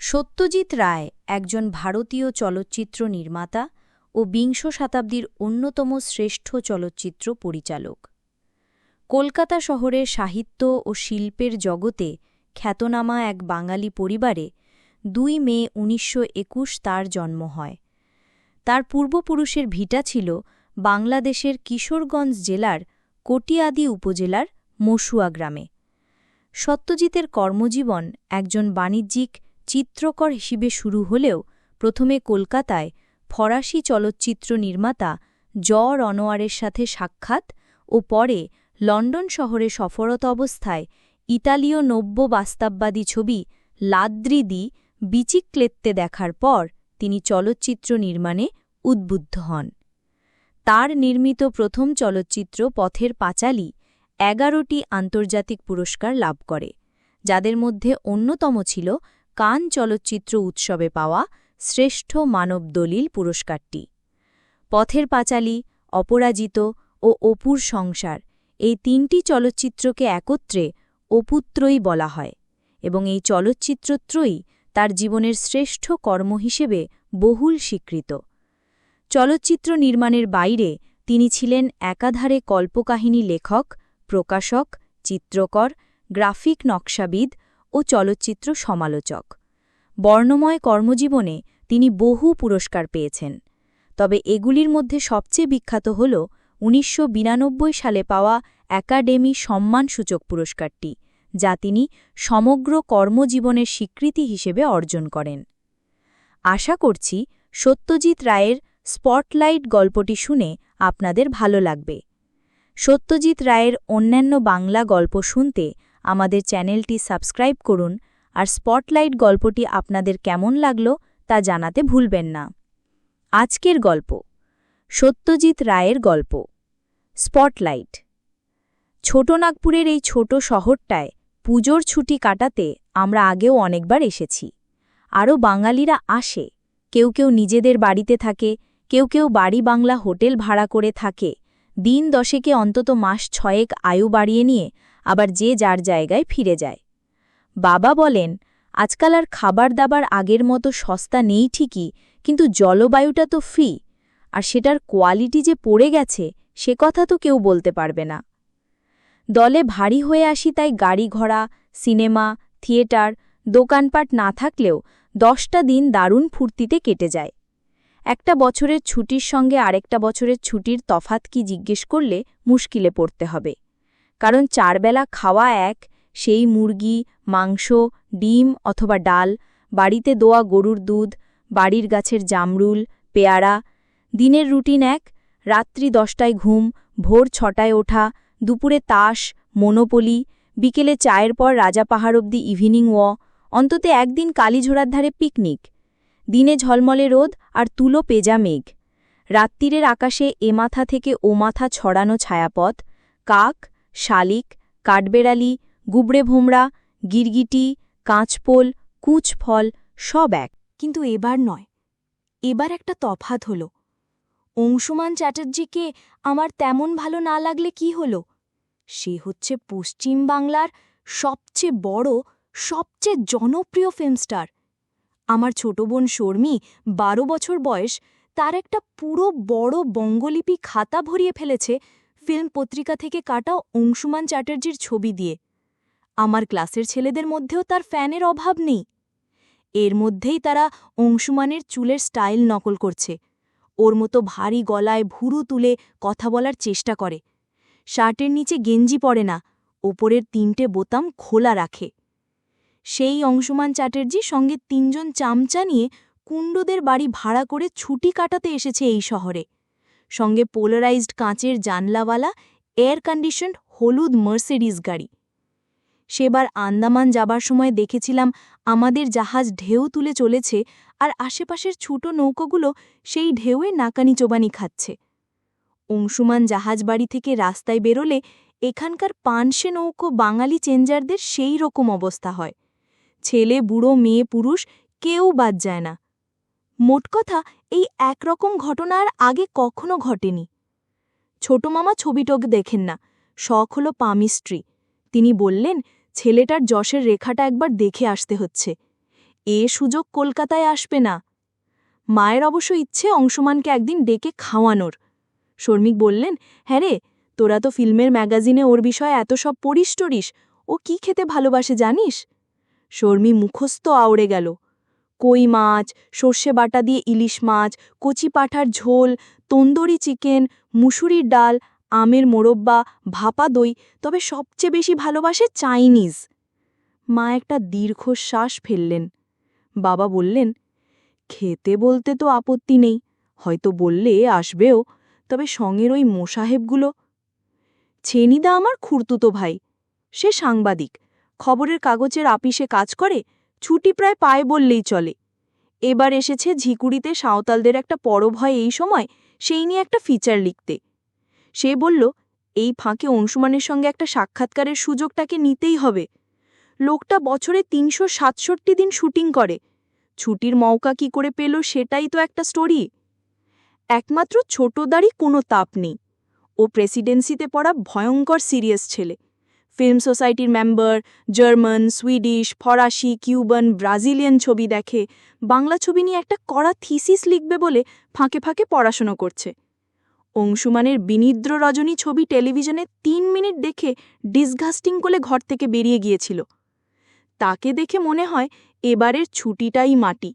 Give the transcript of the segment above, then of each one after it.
সত্যজিৎ রায় একজন ভারতীয় চলচ্চিত্র নির্মাতা ও বিংশ শতাব্দীর অন্যতম শ্রেষ্ঠ চলচ্চিত্র পরিচালক। কলকাতা শহরের সাহিত্য ও শিল্পের জগতে খ্যাতনামা এক বাঙালি পরিবারে দুই মে উনিশশো একুশ তার জন্ম হয়। তার পূর্বপুরুষের ভিটা ছিল বাংলাদেশের কিশোরগঞ্জ জেলার কটিয়াদি উপজেলার মসুয়া গ্রামে। সত্যজিতের কর্মজীবন একজন বাণিজ্যিক চিত্রকর হিসেবে শুরু হলেও প্রথমে কলকাতায় ফরাসি চলচ্চিত্র নির্মাতা জ. রনোয়ারের সাথে সাক্ষাৎ ও পরে লন্ডন শহরে সফরত অবস্থায় ইতালীয় নব্য বাস্তববাদী ছবি লাদ্রি দি বিচিক্লেত্তে দেখার পর তিনি চলচ্চিত্র নির্মাণে উদ্বুদ্ধ হন। তার নির্মিত প্রথম চলচ্চিত্র পথের পাঁচালী এগারোটি আন্তর্জাতিক পুরস্কার লাভ করে, যাদের মধ্যে অন্যতম ছিল কান চলচ্চিত্র উৎসবে পাওয়া শ্রেষ্ঠ মানব দলিল পুরস্কারটি। পথের পাঁচালী, অপরাজিত ও অপুর সংসার এই তিনটি চলচ্চিত্রকে একত্রে অপুত্রই বলা হয় এবং এই চলচ্চিত্রত্রয়ই তার জীবনের শ্রেষ্ঠ কর্ম হিসেবে বহুল স্বীকৃত। চলচ্চিত্র নির্মাণের বাইরে তিনি ছিলেন একাধারে কল্পকাহিনী লেখক, প্রকাশক, চিত্রকর, গ্রাফিক নকশাবিদ ও চলচ্চিত্র সমালোচক। বর্ণময় কর্মজীবনে তিনি বহু পুরস্কার পেয়েছেন। তবে এগুলির মধ্যে সবচেয়ে বিখ্যাত হল উনিশশো বিরানব্বই সালে পাওয়া একাডেমি সম্মানসূচক পুরস্কারটি, যা তিনি সমগ্র কর্মজীবনের স্বীকৃতি হিসেবে অর্জন করেন। আশা করছি সত্যজিৎ রায়ের স্পটলাইট গল্পটি শুনে আপনাদের ভালো লাগবে। সত্যজিৎ রায়ের অন্যান্য বাংলা গল্প শুনতে আমাদের চ্যানেলটি সাবস্ক্রাইব করুন আর স্পটলাইট গল্পটি আপনাদের কেমন লাগল তা জানাতে ভুলবেন না। আজকের গল্প, সত্যজিৎ রায়ের গল্প, স্পটলাইট। ছোটনাগপুরের এই ছোট শহরটায় পুজোর ছুটি কাটাতে আমরা আগেও অনেকবার এসেছি। আরও বাঙালিরা আসে, কেউ কেউ নিজেদের বাড়িতে থাকে, কেউ কেউ বাড়ি বাংলা হোটেল ভাড়া করে থাকে, দিন দশেকে অন্তত মাস ছয়েক আয়ু বাড়িয়ে নিয়ে আবার যে যার জায়গায় ফিরে যায়। বাবা বলেন, আজকাল আর খাবার দাবার আগের মতো সস্তা নেই ঠিকই, কিন্তু জলবায়ুটা তো ফ্রি আর সেটার কোয়ালিটি যে পড়ে গেছে, সে কথা তো কেউ বলতে পারবে না। দলে ভারী হয়ে আসি তাই গাড়ি ঘোড়া, সিনেমা, থিয়েটার, দোকানপাট না থাকলেও দশটা দিন দারুণ ফুর্তিতে কেটে যায়। একটা বছরের ছুটির সঙ্গে আরেকটা বছরের ছুটির তফাত কি জিজ্ঞেস করলে মুশকিলে পড়তে হবে। কারণ চারবেলা খাওয়া এক, সেই মুরগি, মাংস, ডিম অথবা ডাল, বাড়িতে দোয়া গরুর দুধ, বাড়ির গাছের জামরুল, পেয়ারা, দিনের রুটিন এক, রাত্রি দশটায় ঘুম, ভোর ছটায় ওঠা, দুপুরে তাস, মনোপলি, বিকেলে চায়ের পর রাজা পাহাড় অব্দি ইভিনিং ওয়, অন্তত একদিন কালীঝোড়ার ধারে পিকনিক। দিনে ঝলমলে রোদ আর তুলো পেজা মেঘ। রাত্রিরের আকাশে এ মাথা থেকে ও মাথা ছড়ানো ছায়াপথ, কাক শালিক, কাঠবেড়ালি গুবড়ে ভোমরা গিরগিটি, কাঁচপোল, কুঁচফল, সব এক। কিন্তু এবার নয়। এবার একটা তফাত হল। অংশুমান চ্যাটার্জিকে আমার তেমন ভালো না লাগলে কি হল? সে হচ্ছে পশ্চিম বাংলার সবচেয়ে বড়, সবচেয়ে জনপ্রিয় ফিল্মস্টার আমার ছোট বোন শর্মী, বারো বছর বয়স, তার একটা পুরো বড় বঙ্গলিপি খাতা ভরিয়ে ফেলেছে ফিল্ম পত্রিকা থেকে কাটা অংশুমান চ্যাটার্জির ছবি দিয়ে। আমার ক্লাসের ছেলেদের মধ্যেও তার ফ্যানের অভাব নেই। এর মধ্যেই তারা অংশুমানের চুলের স্টাইল নকল করছে। ওর মতো ভারী গলায় ভুরু তুলে কথা বলার চেষ্টা করে। শার্টের নিচে গেঞ্জি পড়ে না, ওপরের তিনটে বোতাম খোলা রাখে। সেই অংশুমান চ্যাটার্জি সঙ্গে তিনজন চামচা নিয়ে কুণ্ডদের বাড়ি ভাড়া করে ছুটি কাটাতে এসেছে এই শহরে। সঙ্গে পোলারাইজড কাঁচের জানলাওয়ালা, এয়ার কন্ডিশনড হলুদ মার্সিডিস গাড়ি। সেবার আন্দামান যাবার সময় দেখেছিলাম আমাদের জাহাজ ঢেউ তুলে চলেছে আর আশেপাশের ছোট নৌকোগুলো সেই ঢেউয়ে নাকানি চোবানি খাচ্ছে। অংশুমান জাহাজ বাড়ি থেকে রাস্তায় বেরোলে এখানকার পানসে নৌকো বাঙালি চেঞ্জারদের সেই রকম অবস্থা হয়। ছেলে, বুড়ো, মেয়ে, পুরুষ কেউ বাদ যায় না। মোট কথা, এই একরকম ঘটনা আর আগে কখনো ঘটেনি। ছোট মামা ছবিটক দেখেন না। শখ হল পামিস্ট্রি তিনি বললেন, ছেলেটার যশের রেখাটা একবার দেখে আসতে হচ্ছে। এ সুযোগ কলকাতায় আসবে না। মায়ের অবশ্য ইচ্ছে অংশমানকে একদিন ডেকে খাওয়ানোর। শর্মিক বললেন হ্যাঁ রে, তোরা তো ফিল্মের ম্যাগাজিনে ওর বিষয়ে এত সব পড়িস ও কি খেতে ভালোবাসে জানিস? শর্মি মুখস্থ আওড়ে গেল। কই মাছ, সর্ষে বাটা দিয়ে ইলিশ মাছ, কচি পাঠার ঝোল, তন্দুরি চিকেন, মুসুরির ডাল, আমের মোরব্বা, ভাপা দই, তবে সবচেয়ে বেশি ভালোবাসে চাইনিজ। মা একটা দীর্ঘশ্বাস ফেললেন। বাবা বললেন, খেতে বলতে তো আপত্তি নেই। হয়তো বললে আসবেও, তবে সঙ্গের ওই মোসাহেবগুলো ছেনিদা আমার খুঁড়তুতো ভাই। সে সাংবাদিক। খবরের কাগজের আপিসে কাজ করে। ছুটি প্রায় পায় বললেই চলে। এবার এসেছে ঝিকুড়িতে সাঁওতালদের একটা পরব হয় এই সময়, সেই নিয়ে একটা ফিচার লিখতে। সে বলল, এই ফাঁকে অংশুমানের সঙ্গে একটা সাক্ষাৎকারের সুযোগটাকে নিতেই হবে। লোকটা বছরে তিনশো সাতষট্টি দিন শুটিং করে। ছুটির মৌকা কি করে পেল সেটাই তো একটা স্টোরি একমাত্র ছোটদারই কোনো তাপ নেই। ও প্রেসিডেন্সিতে পড়া ভয়ঙ্কর সিরিয়াস ছেলে। ফিল্ম সোসাইটির মেম্বার, জার্মান, সুইডিশ, ফরাসি, কিউবান, ব্রাজিলিয়ান ছবি দেখে। বাংলা ছবি নিয়ে একটা কড়া থিসিস লিখবে বলে ফাঁকে ফাঁকে পড়াশুনো করছে। অংশুমানের বিনিদ্র রজনী ছবি টেলিভিশনে তিন মিনিট দেখে ডিসগাস্টিং করে ঘর থেকে বেরিয়ে গিয়েছিল। তাকে দেখে মনে হয় এবারের ছুটিটাই মাটি।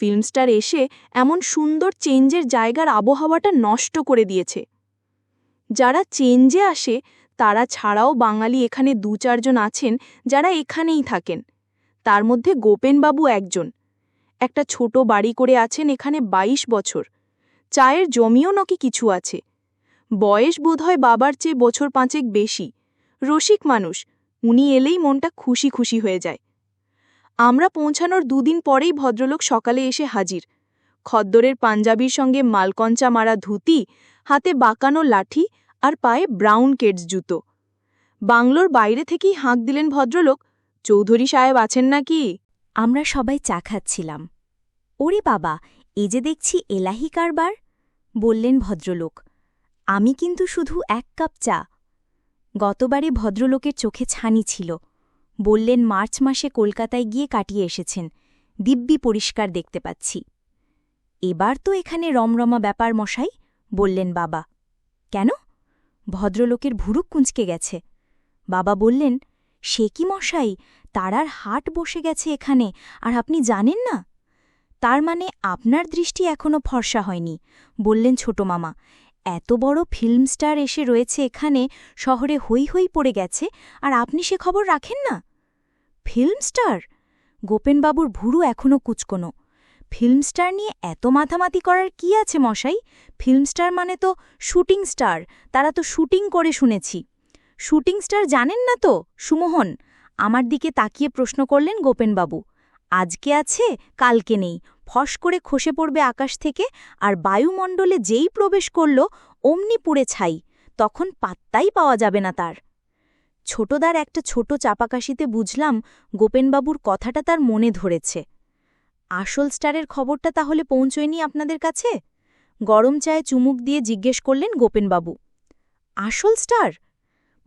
ফিল্মস্টার এসে এমন সুন্দর চেঞ্জের জায়গার আবহাওয়াটা নষ্ট করে দিয়েছে। যারা চেঞ্জে আসে তারা ছাড়াও বাঙালি এখানে দু চারজন আছেন যারা এখানেই থাকেন। তার মধ্যে গোপেনবাবু একজন। একটা ছোট বাড়ি করে আছেন এখানে ২২ বছর। চায়ের জমিও নাকি কিছু আছে। বয়স বোধহয় বাবার চেয়ে বছর পাঁচেক বেশি। রসিক মানুষ। উনি এলেই মনটা খুশি খুশি হয়ে যায়। আমরা পৌঁছানোর দুদিন পরেই ভদ্রলোক সকালে এসে হাজির। খদ্দরের পাঞ্জাবির সঙ্গে মালকঞ্চা মারা ধুতি, হাতে বাঁকানো লাঠি আর পায়ে ব্রাউন কেটস জুতো। বাংলোর বাইরে থেকেই হাঁক দিলেন ভদ্রলোক, চৌধুরী সাহেব আছেন নাকি? আমরা সবাই চা খাচ্ছিলাম। ওরে বাবা, এ যে দেখছি এলাহি কারবার, বললেন ভদ্রলোক। আমি কিন্তু শুধু এক কাপ চা। গতবারে ভদ্রলোকের চোখে ছানি ছিল। বললেন, মার্চ মাসে কলকাতায় গিয়ে কাটিয়ে এসেছেন। দিব্যি পরিষ্কার দেখতে পাচ্ছি। এবার তো এখানে রমরমা ব্যাপার মশাই, বললেন বাবা। কেন? ভদ্রলোকের ভুরুক কুঁচকে গেছে। বাবা বললেন, সে কি মশাই, তারার হাট বসে গেছে এখানে, আর আপনি জানেন না? তার মানে আপনার দৃষ্টি এখনও ফর্সা হয়নি, বললেন ছোট মামা। এত বড় ফিল্ম স্টার এসে রয়েছে এখানে, শহরে হই হই পড়ে গেছে, আর আপনি সে খবর রাখেন না? Film star? গোপেনবাবুর ভুরু এখনও কুচকোনো। ফিল্ম স্টার নিয়ে এত মাথামাতি করার কি আছে, মশাই? ফিল্ম স্টার মানে তো শুটিং স্টার, তারা তো শুটিং করে শুনেছি। শুটিং স্টার জানেন না তো, সুমোহন? আমার দিকে তাকিয়ে প্রশ্ন করলেন গোপেনবাবু। আজকে আছে, কালকে নেই, ফস করে খসে পড়বে আকাশ থেকে, আর বায়ুমণ্ডলে যেই প্রবেশ করল, অমনি পুড়ে ছাই, তখন পাত্তাই পাওয়া যাবে না তার। ছোটদার একটা ছোট চাপাকাশিতে বুঝলাম গোপেনবাবুর কথাটা তার মনে ধরেছে। আসল স্টারের খবরটা তাহলে পৌঁছয়নি আপনাদের কাছে? গরম চায়ে চুমুক দিয়ে জিজ্ঞেস করলেন গোপেনবাবু। আসল স্টার?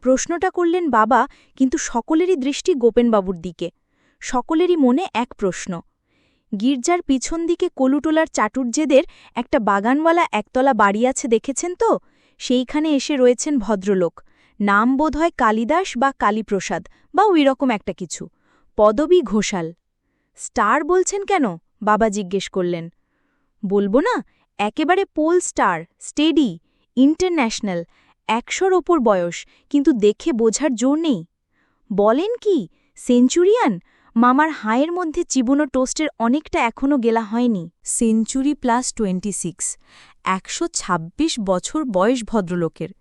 প্রশ্নটা করলেন বাবা, কিন্তু সকলেরই দৃষ্টি গোপেনবাবুর দিকে। সকলেরই মনে এক প্রশ্ন। গির্জার পিছন দিকে কলুটোলার চাটুর্যেদের একটা বাগানওয়ালা একতলা বাড়ি আছে দেখেছেন তো? সেইখানে এসে রয়েছেন ভদ্রলোক। নাম বোধ হয় কালিদাস বা কালীপ্রসাদ বা ওইরকম একটা কিছু। পদবী ঘোষাল। স্টার বলছেন কেন? বাবা জিজ্ঞেস করলেন। বলব না, একেবারে পোল স্টার, স্টেডি, ইন্টারন্যাশনাল, একশোর ওপর বয়স, কিন্তু দেখে বোঝার জোর নেই। বলেন কি, সেঞ্চুরিয়ান? মামার হায়ের মধ্যে চিবুনো টোস্টের অনেকটা এখনও গেলা হয়নি। সেঞ্চুরি প্লাস টোয়েন্টি সিক্স, একশো ছাব্বিশ বছর বয়স ভদ্রলোকের।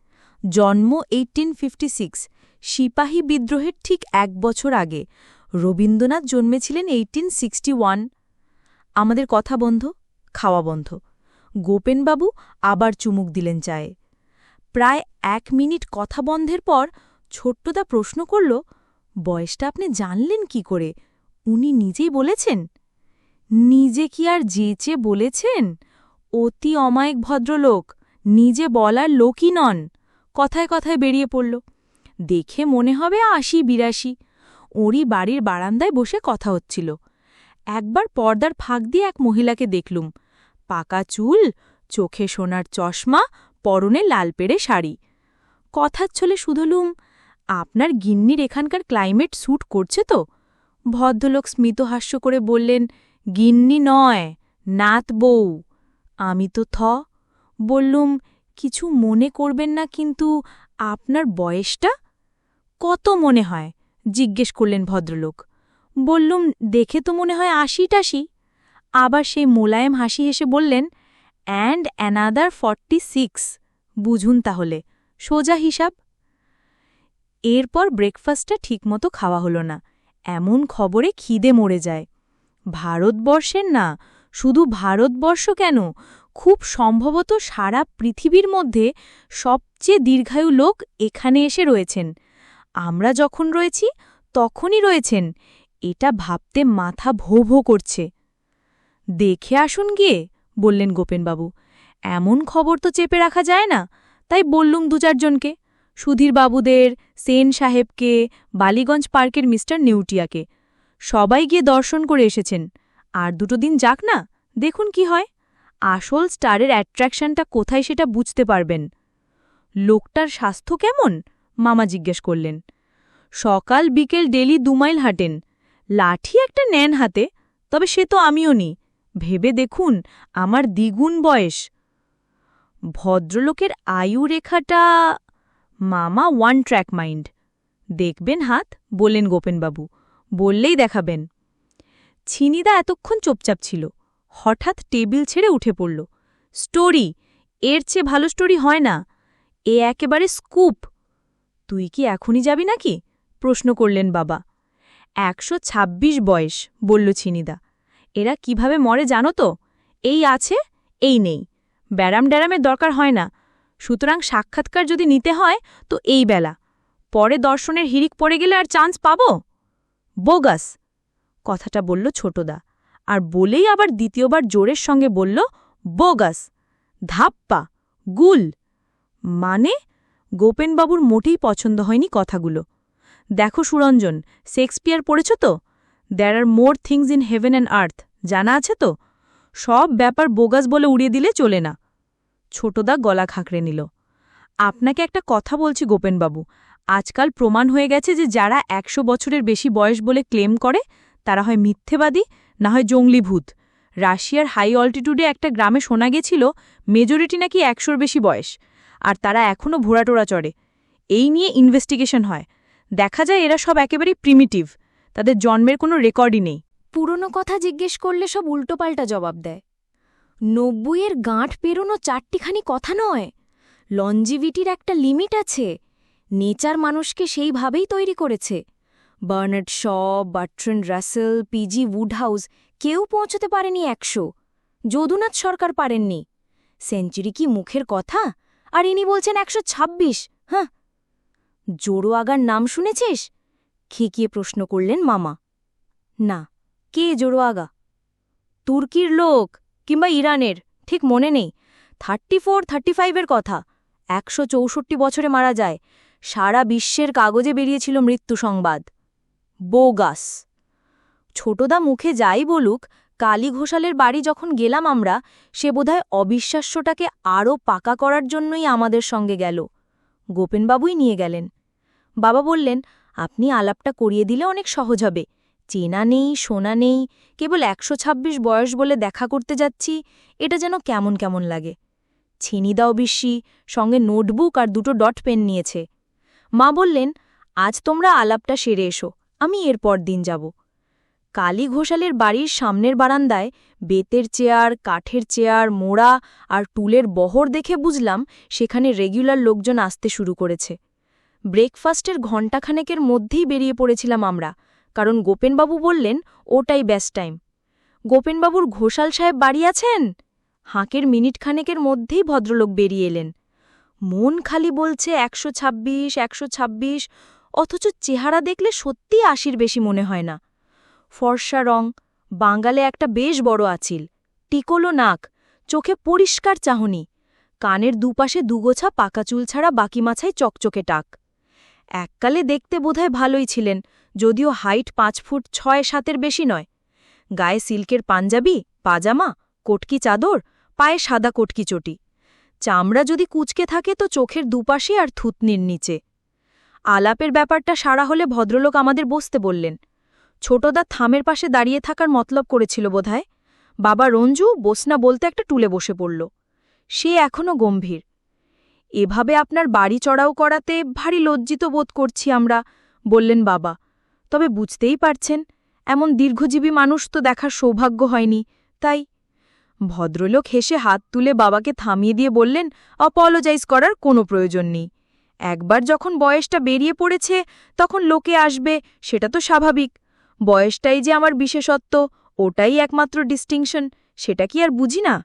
জন্ম এইটিন ফিফটি সিক্স, সিপাহী বিদ্রোহের ঠিক এক বছর আগে। রবীন্দ্রনাথ জন্মেছিলেন এইটিন সিক্সটি ওয়ান আমাদের কথা বন্ধ, খাওয়া বন্ধ। গোপেনবাবু আবার চুমুক দিলেন চায়ে। প্রায় এক মিনিট কথা বন্ধের পর ছোট্টদা প্রশ্ন করল, বয়সটা আপনি জানলেন কি করে? উনি নিজেই বলেছেন? নিজে কি আর যেচে বলেছেন? অতি অমায়িক ভদ্রলোক, নিজে বলার লোকই নন। কথায় কথায় বেরিয়ে পড়ল। দেখে মনে হবে আশি বিরাশি। ওরই বাড়ির বারান্দায় বসে কথা হচ্ছিল। একবার পর্দার ফাঁক দিয়ে এক মহিলাকে দেখলুম। পাকা চুল, চোখে সোনার চশমা, পরনে লাল পেড়ে শাড়ি। কথার ছলে শুধলুম, আপনার গিন্নির এখানকার ক্লাইমেট স্যুট করছে তো? ভদ্রলোক স্মিতহাস্য করে বললেন, গিন্নি নয়, নাত বউ। আমি তো থ। বললুম, কিছু মনে করবেন না কিন্তু আপনার বয়সটা? কত মনে হয়? জিজ্ঞেস করলেন ভদ্রলোক। বললুম, দেখে তো মনে হয় আশি টাশি আবার সেই মোলায়েম হাসি হেসে বললেন অ্যান্ড অ্যানাদার ফর্টি সিক্স বুঝুন তাহলে, সোজা হিসাব? এরপর ব্রেকফাস্টটা ঠিকমতো খাওয়া হলো না। এমন খবরে খিদে মরে যায়। ভারতবর্ষের না, শুধু ভারতবর্ষ কেন? খুব সম্ভবত সারা পৃথিবীর মধ্যে সবচেয়ে দীর্ঘায়ু লোক এখানে এসে রয়েছেন। আমরা যখন রয়েছি, তখনই রয়েছেন। এটা ভাবতে মাথা ভো ভো করছে। দেখে আসুন গিয়ে, বললেন গোপেনবাবু। এমন খবর তো চেপে রাখা যায় না, তাই বললুম দু চারজনকে। সুধীরবাবুদের, সেন সাহেবকে, বালিগঞ্জ পার্কের মিস্টার নিউটিয়াকে। সবাই গিয়ে দর্শন করে এসেছেন। আর দুটো দিন যাক না, দেখুন কি হয়। আসল স্টারের অ্যাট্রাকশনটা কোথায় সেটা বুঝতে পারবেন। লোকটার স্বাস্থ্য কেমন? মামা জিজ্ঞেস করলেন। সকাল বিকেল ডেলি দুমাইল হাঁটেন। লাঠি একটা নেন হাতে, তবে সে তো আমিও নি। ভেবে দেখুন, আমার দ্বিগুণ বয়স। ভদ্রলোকের আয়ু রেখাটা, মামা ওয়ান ট্র্যাক মাইন্ড। দেখবেন হাত, বললেন গোপেনবাবু, বললেই দেখাবেন। ছিনিদা এতক্ষণ চুপচাপ ছিল। হঠাৎ টেবিল ছেড়ে উঠে পড়ল। স্টোরি, এর চেয়ে ভালো স্টোরি হয় না। এ একেবারে স্কুপ। তুই কি এখনই যাবি নাকি? প্রশ্ন করলেন বাবা। একশো ছাব্বিশ বয়স, বলল ছিনিদা। এরা কীভাবে মরে জানো তো? এই আছে, এই নেই। ব্যারাম ড্যারামের দরকার হয় না। সুতরাং সাক্ষাৎকার যদি নিতে হয়, তো এই বেলা। পরে দর্শনের হিরিক পড়ে গেলে আর চান্স পাব? বোগাস, কথাটা বলল ছোটদা। আর বলেই আবার দ্বিতীয়বার জোরের সঙ্গে বলল, বোগাস, ধাপ্পা, গুল। মানে গোপেনবাবুর মোটেই পছন্দ হয়নি কথাগুলো। দেখো সুরঞ্জন, শেক্সপিয়ার পড়েছ তো? There are more things in heaven and earth জানা আছে তো? সব ব্যাপার বোগাস বলে উড়িয়ে দিলে চলে না। ছোটদা গলা খাঁকড়ে নিল। আপনাকে একটা কথা বলছি গোপেনবাবু, আজকাল প্রমাণ হয়ে গেছে যে যারা একশো বছরের বেশি বয়স বলে ক্লেম করে, তারা হয় মিথ্যেবাদী, না হয় জঙ্গলিভূত। রাশিয়ার হাই অল্টিটিউডে একটা গ্রামে শোনা গেছিল মেজরিটি নাকি একশোর বেশি বয়স। আর তারা এখনও ভোড়াটোড়া চড়ে। এই নিয়ে ইনভেস্টিগেশন হয়। দেখা যায় এরা সব একেবারেই প্রিমিটিভ তাদের জন্মের কোনো রেকর্ডই নেই। পুরনো কথা জিজ্ঞেস করলে সব উল্টোপাল্টা জবাব দেয়। নব্বইয়ের গাঁট পেরোনো চারটিখানি কথা নয়। লঞ্জিভিটির একটা লিমিট আছে। নেচার মানুষকে সেইভাবেই তৈরি করেছে। Bernard Shaw Bertrand Russell P G Wodehouse কেউ পৌঁছতে পারেনি একশো। যদুনাথ সরকার পারেননি। সেঞ্চুরি কি মুখের কথা? আর ইনি বলছেন একশো ছাব্বিশ। হ্যাঁ জোড়ো আগার নাম শুনেছিস? খেকিয়ে প্রশ্ন করলেন মামা। না, কে জোড়ো আগা? তুর্কির লোক কিংবা ইরানের, ঠিক মনে নেই। থার্টি ফোর, থার্টি ফাইভের কথা। একশো চৌষট্টি বছরে মারা যায়। সারা বিশ্বের কাগজে বেরিয়েছিল মৃত্যু সংবাদ। বোগাস। ছোটদা মুখে যাই বলুক কালী ঘোষালের বাড়ি যখন গেলাম আমরা, সে বোধহয় অবিশ্বাস্যটাকে আরও পাকা করার জন্যই আমাদের সঙ্গে গেল। গোপেনবাবুই নিয়ে গেলেন। বাবা বললেন, আপনি আলাপটা করিয়ে দিলে অনেক সহজ হবে। চেনা নেই, শোনা নেই, কেবল একশো ছাব্বিশ বয়স বলে দেখা করতে যাচ্ছি, এটা যেন কেমন কেমন লাগে। ছিনিদাও বিশ্বি সঙ্গে নোটবুক আর দুটো ডট পেন নিয়েছে। মা বললেন, আজ তোমরা আলাপটা সেরে এসো, আমি এরপর দিন যাব। কালী ঘোষালের বাড়ির সামনের বারান্দায় বেতের চেয়ার, কাঠের চেয়ার, মোড়া আর টুলের বহর দেখে বুঝলাম সেখানে রেগুলার লোকজন আসতে শুরু করেছে। ব্রেকফাস্টের ঘণ্টাখানেকের মধ্যেই বেরিয়ে পড়েছিলাম আমরা, কারণ গোপেনবাবু বললেন, ওটাই বেস্ট টাইম গোপেনবাবুর ঘোষাল সাহেব বাড়ি আছেন? হাঁকের মিনিটখানেকের মধ্যেই ভদ্রলোক বেরিয়ে এলেন। মন খালি বলছে একশো ছাব্বিশ একশো ছাব্বিশ, অথচ চেহারা দেখলে সত্যি আশির বেশি মনে হয় না। ফর্সা রং, বাঙ্গালে একটা বেশ বড় আচিল, টিকলো নাক, চোখে পরিষ্কার চাহনি, কানের দুপাশে দুগোছা পাকা চুল ছাড়া বাকি মাছায় চকচকে টাক। এককালে দেখতে বোধহয় ভালোই ছিলেন, যদিও হাইট পাঁচ ফুট ছয় সাতের বেশি নয়। গায়ে সিল্কের পাঞ্জাবি, পাজামা, কটকি চাদর, পায়ে সাদা কটকি চটি। চামড়া যদি কুচকে থাকে তো চোখের দুপাশে আর থুতনির নিচে। আলাপের ব্যাপারটা সারা হলে ভদ্রলোক আমাদের বসতে বললেন। ছোটদা থামের পাশে দাঁড়িয়ে থাকার মতলব করেছিল বোধহয়। বাবা রঞ্জু বোসনা বলতে একটা টুলে বসে পড়ল। সে এখনও গম্ভীর। এভাবে আপনার বাড়ি চড়াও করাতে ভারী লজ্জিত বোধ করছি আমরা, বললেন বাবা। তবে বুঝতেই পারছেন, এমন দীর্ঘজীবী মানুষ তো দেখার সৌভাগ্য হয়নি, তাই। ভদ্রলোক হেসে হাত তুলে বাবাকে থামিয়ে দিয়ে বললেন, অপলজাইজ করার কোনো প্রয়োজন নেই। একবার যখন বয়সটা বেরিয়ে পড়েছে, তখন লোকে আসবে, সেটা তো স্বাভাবিক। বয়সটাই যে আমার বিশেষত্ব, ওটাই একমাত্র ডিস্টিংশন সেটা কি আর বুঝি না?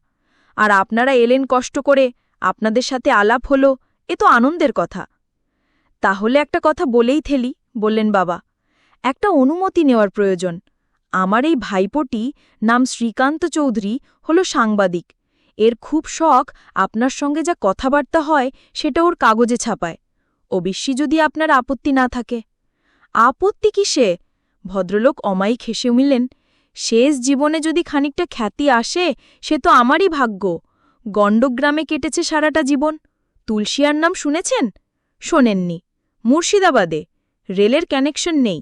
আর আপনারা এলেন কষ্ট করে, আপনাদের সাথে আলাপ হলো, এ তো আনন্দের কথা। তাহলে একটা কথা বলেই থেলি, বললেন বাবা। একটা অনুমতি নেওয়ার প্রয়োজন। আমার এই ভাইপোটি, নাম শ্রীকান্ত চৌধুরী, হল সাংবাদিক। এর খুব শখ, আপনার সঙ্গে যা কথাবার্তা হয়, সেটা ওর কাগজে ছাপায়। অবশ্যই যদি আপনার আপত্তি না থাকে। আপত্তি কিসে? ভদ্রলোক অমায়িক হেসে উমিলেন, শেষ জীবনে যদি খানিকটা খ্যাতি আসে, সে তো আমারই ভাগ্য। গণ্ডগ্রামে কেটেছে সারাটা জীবন। তুলসিয়ার নাম শুনেছেন? শোনেননি। মুর্শিদাবাদে। রেলের কানেকশন নেই।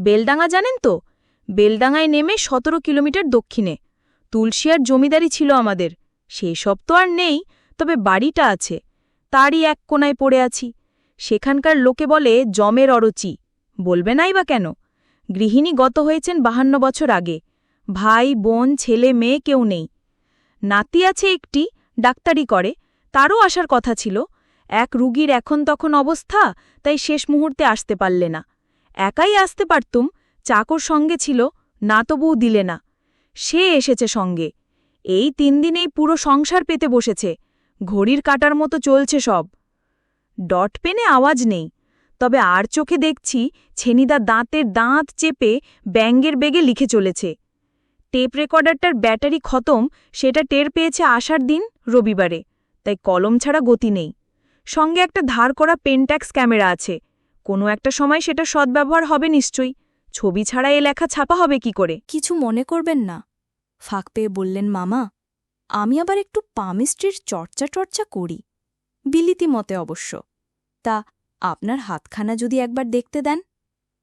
বেলডাঙ্গা জানেন তো? বেলডাঙ্গায় নেমে সতেরো কিলোমিটার দক্ষিণে। তুলসিয়ার জমিদারি ছিল আমাদের। সেই সব তো আর নেই, তবে বাড়িটা আছে। তারই এক কোনায় পড়ে আছি। সেখানকার লোকে বলে, জমের অরচি। বলবে নাই বা কেন? গৃহিণী গত হয়েছেন বাহান্ন বছর আগে। ভাই, বোন, ছেলে, মেয়ে কেউ নেই। নাতি আছে একটি, ডাক্তারি করে। তারও আসার কথা ছিল। এক রুগীর এখন তখন অবস্থা, তাই শেষ মুহূর্তে আসতে পারলে না। একাই আসতে পারতুম, চাকর সঙ্গে ছিল, না তো বউ দিলে না। সে এসেছে সঙ্গে। এই তিন দিনেই পুরো সংসার পেতে বসেছে। ঘড়ির কাটার মতো চলছে সব। ডট পেনে আওয়াজ নেই। তবে আর চোখে দেখছি ছেনিদা দাঁতের দাঁত চেপে ব্যাঙ্গের বেগে লিখে চলেছে। টেপ রেকর্ডারটার ব্যাটারি খতম, সেটা টের পেয়েছে আসার দিন রবিবারে, তাই কলম ছাড়া গতি নেই। সঙ্গে একটা ধার করা পেনট্যাক্স ক্যামেরা আছে। কোনো একটা সময় সেটা সদ্ব্যবহার হবে নিশ্চয়ই। ছবি ছাড়া এ লেখা ছাপা হবে কি করে? কিছু মনে করবেন না। ফাঁক পেয়ে বললেন, মামা, আমি আবার একটু পামিস্ট্রির চর্চা টর্চা করি। বিলিতি মতে অবশ্য। তা আপনার হাতখানা যদি একবার দেখতে দেন,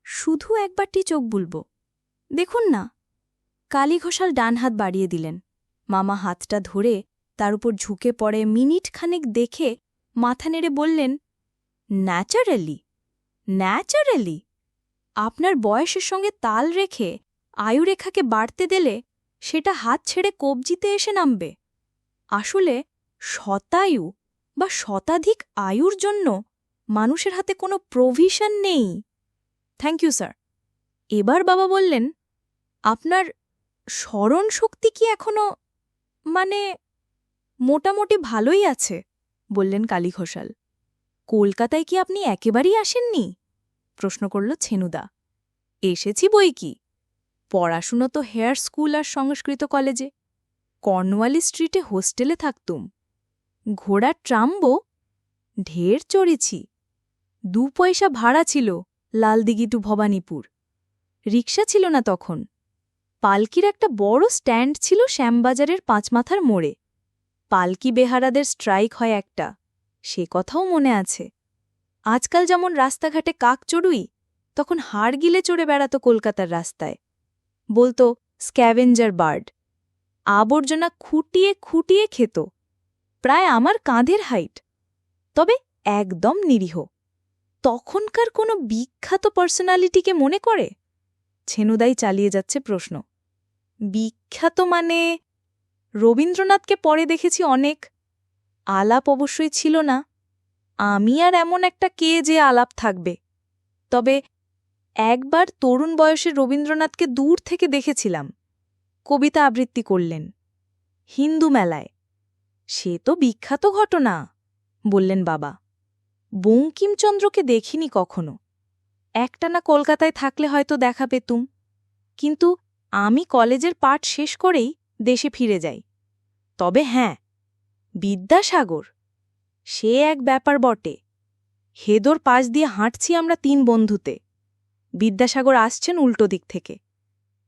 শুধু একবারটি চোখ বুলব। দেখুন না, কালী ঘোষাল ডান হাত বাড়িয়ে দিলেন। মামা হাতটা ধরে তার উপর ঝুঁকে পড়ে মিনিট খানেক দেখে মাথা নেড়ে বললেন, ন্যাচারালি ন্যাচারালি, আপনার বয়সের সঙ্গে তাল রেখে আয়ুরেখাকে বাড়তে দিলে সেটা হাত ছেড়ে কবজিতে এসে নামবে। আসলে শতায়ু বা শতাধিক আয়ুর জন্য মানুষের হাতে কোনো প্রভিশন নেই। থ্যাংক ইউ স্যার এবার বাবা বললেন, আপনার স্মরণ শক্তি কি এখনও মানে মোটামুটি ভালোই আছে? বললেন কালী ঘোষাল। কলকাতায় কি আপনি একেবারেই আসেননি? প্রশ্ন করল ছেনুদা। এসেছি বই কি? পড়াশুনো তো হেয়ার স্কুল আর সংস্কৃত কলেজে। কর্নওয়ালি স্ট্রিটে হোস্টেলে থাকতুম। ঘোড়ার ট্রাম্বো, ঢের চড়েছি। দু পয়সা ভাড়া ছিল লালদিঘি টু ভবানীপুর। রিক্সা ছিল না তখন। পালকির একটা বড় স্ট্যান্ড ছিল শ্যামবাজারের পাঁচমাথার মোড়ে। পালকি বেহারাদের স্ট্রাইক হয় একটা, সে কথাও মনে আছে। আজকাল যেমন রাস্তাঘাটে কাক চড়ুই, তখন হাড় গিলে চড়ে বেড়াত কলকাতার রাস্তায়। বলতো, স্ক্যাভেঞ্জার বার্ড। আবর্জনা খুঁটিয়ে খুঁটিয়ে খেত। প্রায় আমার কাঁধের হাইট। তবে একদম নিরীহ। তখনকার কোনো বিখ্যাত পার্সোনালিটিকে মনে করে? ছেনুদাই চালিয়ে যাচ্ছে প্রশ্ন। বিখ্যাত মানে রবীন্দ্রনাথকে পরে দেখেছি অনেক। আলাপ অবশ্যই ছিল না। আমি আর এমন একটা কে যে আলাপ থাকবে। তবে একবার তরুণ বয়সের রবীন্দ্রনাথকে দূর থেকে দেখেছিলাম। কবিতা আবৃত্তি করলেন। হিন্দু মেলায়। সে তো বিখ্যাত ঘটনা, বললেন বাবা। বঙ্কিমচন্দ্রকে দেখিনি কখনো। একটানা কলকাতায় থাকলে হয়তো দেখা পেতুম। কিন্তু আমি কলেজের পাঠ শেষ করেই দেশে ফিরে যাই। তবে হ্যাঁ বিদ্যাসাগর, সে এক ব্যাপার বটে। হেদর পাশ দিয়ে হাঁটছি আমরা তিন বন্ধুতে। বিদ্যাসাগর আসছেন উল্টো দিক থেকে।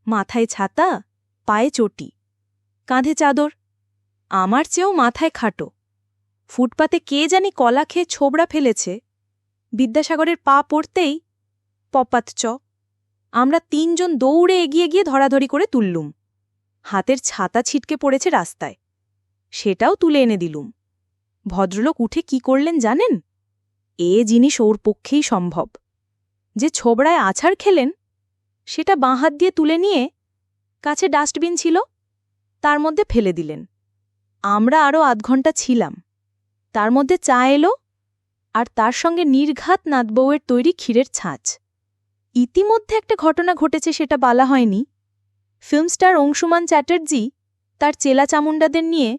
মাথায় ছাতা, পায়ে চটি। কাঁধে চাদর। আমার চেয়েও মাথায় খাটো। ফুটপাতে কে জানি কলা খেয়ে ছোবড়া ফেলেছে। বিদ্যাসাগরের পা পড়তেই পপাত চ। আমরা তিনজন দৌড়ে এগিয়ে গিয়ে ধরাধরি করে তুললুম। হাতের ছাতা ছিটকে পড়েছে রাস্তায়। সেটাও তুলে এনে দিলুম। ভদ্রলোক উঠে কি করলেন জানেন? এ জিনিস ওর পক্ষেই সম্ভব। যে ছোবড়ায় আছাড় খেলেন, সেটা বাঁ হাত দিয়ে তুলে নিয়ে কাছে ডাস্টবিন ছিল, তার মধ্যে ফেলে দিলেন। আমরা আরও আধ ঘণ্টা ছিলাম। তার মধ্যে চা এলো আর তার সঙ্গে নির্ঘাত নাতবউয়ের তৈরি ক্ষীরের ছাঁচ। ইতিমধ্যে একটা ঘটনা ঘটেছে সেটা বলা হয়নি। ফিল্মস্টার অংশুমান চ্যাটার্জি তার চেলা চামুন্ডাদের নিয়ে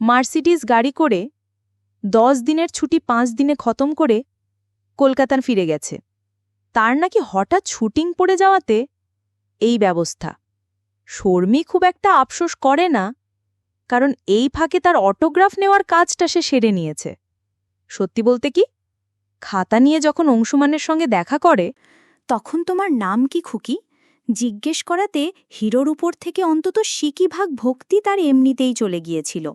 মার্সিডিজ গাড়ি করে দশ দিনের ছুটি পাঁচ দিনে খতম করে কলকাতার ফিরে গেছে। তার নাকি হঠাৎ শুটিং পড়ে যাওয়াতে এই ব্যবস্থা। শর্মী খুব একটা আফসোস করে না কারণ এই ফাঁকে তার অটোগ্রাফ নেওয়ার কাজটা সে সেরে নিয়েছে। সত্যি বলতে কি? খাতা নিয়ে যখন অংশুমানের সঙ্গে দেখা করে, তখন তোমার নাম কি খুকি? জিজ্ঞেস করাতে হিরোর উপর থেকে অন্তত সিকি ভাগ ভক্তি তার এমনিতেই চলে গিয়েছিল।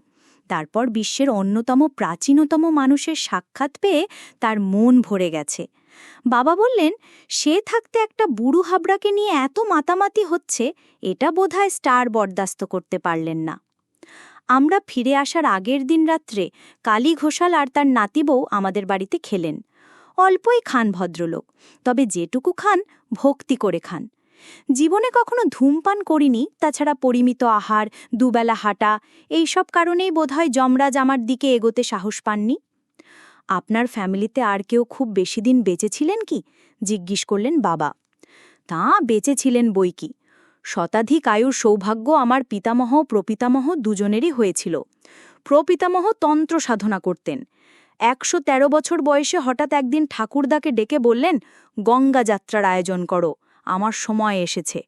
তারপর বিশ্বের অন্যতম প্রাচীনতম মানুষের সাক্ষাৎ পেয়ে তার মন ভরে গেছে। বাবা বললেন, সে থাকতে একটা বুড়ো হাবড়াকে নিয়ে এত মাতামাতি হচ্ছে, এটা বোধহয় স্টার বরদাস্ত করতে পারলেন না। আমরা ফিরে আসার আগের দিন রাত্রে কালী ঘোষাল আর তার নাতিবউ আমাদের বাড়িতে খেলেন। অল্পই খান ভদ্রলোক, তবে যেটুকু খান, ভক্তি করে খান। জীবনে কখনো ধূমপান করিনি, তাছাড়া পরিমিত আহার, দুবেলা হাঁটা এই সব কারণেই বোধহয় যমরাজ আমার দিকে এগোতে সাহস পাননি। আপনার ফ্যামিলিতে আর কেউ খুব বেশি দিন বেঁচে ছিলেন কি? জিজ্ঞেস করলেন বাবা। তা বেঁচে ছিলেন বই কি? শতাধিক আয়ুর সৌভাগ্য আমার পিতামহ প্রপিতামহ দুজনেরই হয়েছিল। প্রপিতামহ তন্ত্র সাধনা করতেন। একশো তেরো বছর বয়সে হঠাৎ একদিন ঠাকুরদাকে ডেকে বললেন, গঙ্গা যাত্রার আয়োজন করো, আমার সময় এসেছে।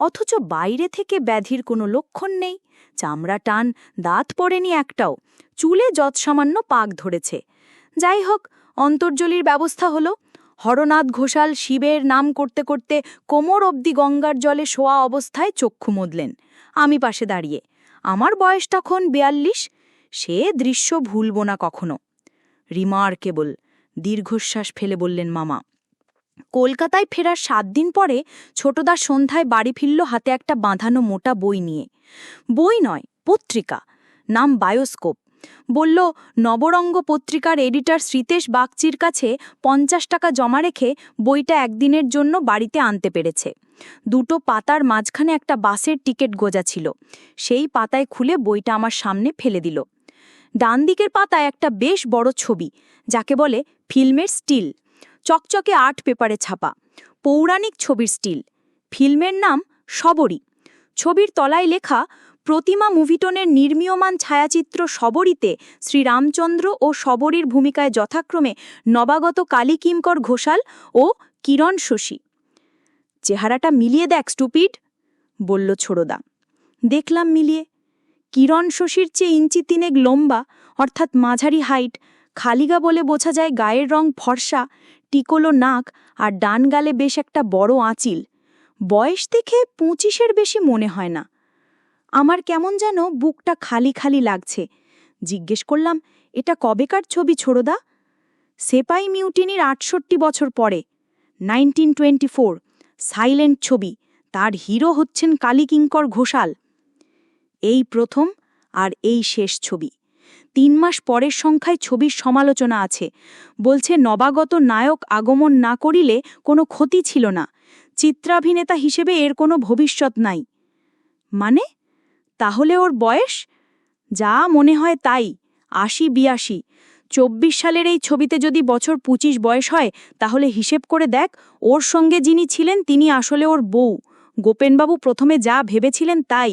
অথচ বাইরে থেকে ব্যাধির কোনো লক্ষণ নেই। চামড়া টান, দাঁত পড়েনি একটাও। চুলে যৎসামান্য পাক ধরেছে। যাই হোক অন্তর্জলির ব্যবস্থা হলো। হরনাথ ঘোষাল শিবের নাম করতে করতে কোমর অবধি গঙ্গার জলে শোয়া অবস্থায় চক্ষু মুদলেন। আমি পাশে দাঁড়িয়ে, আমার বয়স তখন বেয়াল্লিশ? সে দৃশ্য ভুলব না কখনো। রিমার্কেবল দীর্ঘশ্বাস ফেলে বললেন, মামা, কলকাতায় ফেরার সাত দিন পরে ছোটদা সন্ধ্যায় বাড়ি ফিরল হাতে একটা বাঁধানো মোটা বই নিয়ে। বই নয়, পত্রিকা, নাম বায়োস্কোপ। বলল, নবরঙ্গ পত্রিকার এডিটর শ্রীতেশ বাগচির কাছে পঞ্চাশ টাকা জমা রেখে বইটা একদিনের জন্য বাড়িতে আনতে পেরেছে। দুটো পাতার মাঝখানে একটা বাসের টিকিট গোজা ছিল। সেই পাতায় খুলে বইটা আমার সামনে ফেলে দিল। ডান দিকের পাতায় একটা বেশ বড় ছবি, যাকে বলে ফিল্মের স্টিল। চকচকে আর্ট পেপারে ছাপা। পৌরাণিক ছবির স্টিল। ফিল্মের নাম সবরী ছবির তলায় লেখা প্রতিমা মুভিটনের নির্মীয়মান ছায়াচিত্র সবরীতে শ্রীরামচন্দ্র ও সবরীর ভূমিকায় যথাক্রমে নবাগত কালী কিমকর ঘোষাল ও কিরণ শশী। চেহারাটা মিলিয়ে দেখ, স্টুপিড, বলল ছোড়দা। দেখলাম মিলিয়ে। কিরণ শশীর চেয়ে ইঞ্চি তিনেক লম্বা, অর্থাৎ মাঝারি হাইট, খালিগা বলে বোঝা যায় গায়ের রং ফর্সা, টিকোলো নাক আর ডান গালে বেশ একটা বড় আঁচিল। বয়স দেখে পঁচিশের বেশি মনে হয় না। আমার কেমন যেন বুকটা খালি খালি লাগছে। জিজ্ঞেস করলাম, এটা কবেকার ছবি ছোড়দা? সেপাই মিউটিনির আটষট্টি বছর পরে, নাইনটিন টোয়েন্টি ফোর, সাইলেন্ট ছবি, তার হিরো হচ্ছেন কালীকিঙ্কর ঘোষাল। এই প্রথম আর এই শেষ ছবি। তিন মাস পরের সংখ্যায় ছবির সমালোচনা আছে। বলছে, নবাগত নায়ক আগমন না করিলে কোনো ক্ষতি ছিল না। চিত্রাভিনেতা হিসেবে এর কোনো ভবিষ্যৎ নাই। মানে? তাহলে ওর বয়স? যা মনে হয় তাই, আশি বিয়াশি। চব্বিশ সালের এই ছবিতে যদি বছর পঁচিশ বয়স হয়, তাহলে হিসেব করে দেখ, ওর সঙ্গে যিনি ছিলেন তিনি আসলে ওর বউ। গোপেনবাবু প্রথমে যা ভেবেছিলেন তাই।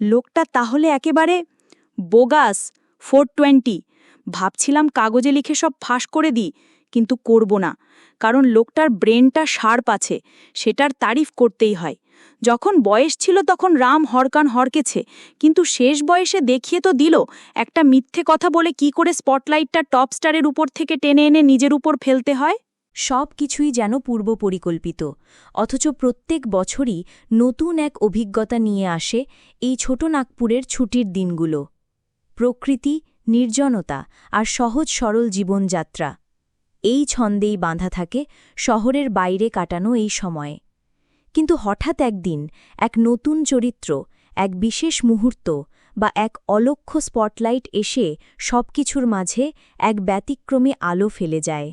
লোকটা তাহলে একেবারে বোগাস, ফোর টোয়েন্টি। ভাবছিলাম কাগজে লিখে সব ফাঁস করে দিই, কিন্তু করব না, কারণ লোকটার ব্রেনটা শার্প আছে, সেটার তারিফ করতেই হয়। যখন বয়স ছিল তখন রাম হরকান হরকেছে, কিন্তু শেষ বয়সে দেখিয়ে তো দিল, একটা মিথ্যে কথা বলে কি করে স্পটলাইটটা টপ স্টারের উপর থেকে টেনে এনে নিজের উপর ফেলতে হয়? সব কিছুই যেন পূর্ব পরিকল্পিত, অথচ প্রত্যেক বছরই নতুন এক অভিজ্ঞতা নিয়ে আসে এই ছোট নাগপুরের ছুটির দিনগুলো। প্রকৃতি, নির্জনতা আর সহজ সরল জীবনযাত্রা, এই ছন্দেই বাঁধা থাকে শহরের বাইরে কাটানো এই সময়ে। কিন্তু হঠাৎ একদিন এক নতুন চরিত্র, এক বিশেষ মুহূর্ত বা এক অলক্ষ্য স্পটলাইট এসে সবকিছুর মাঝে এক ব্যতিক্রমী আলো ফেলে যায়।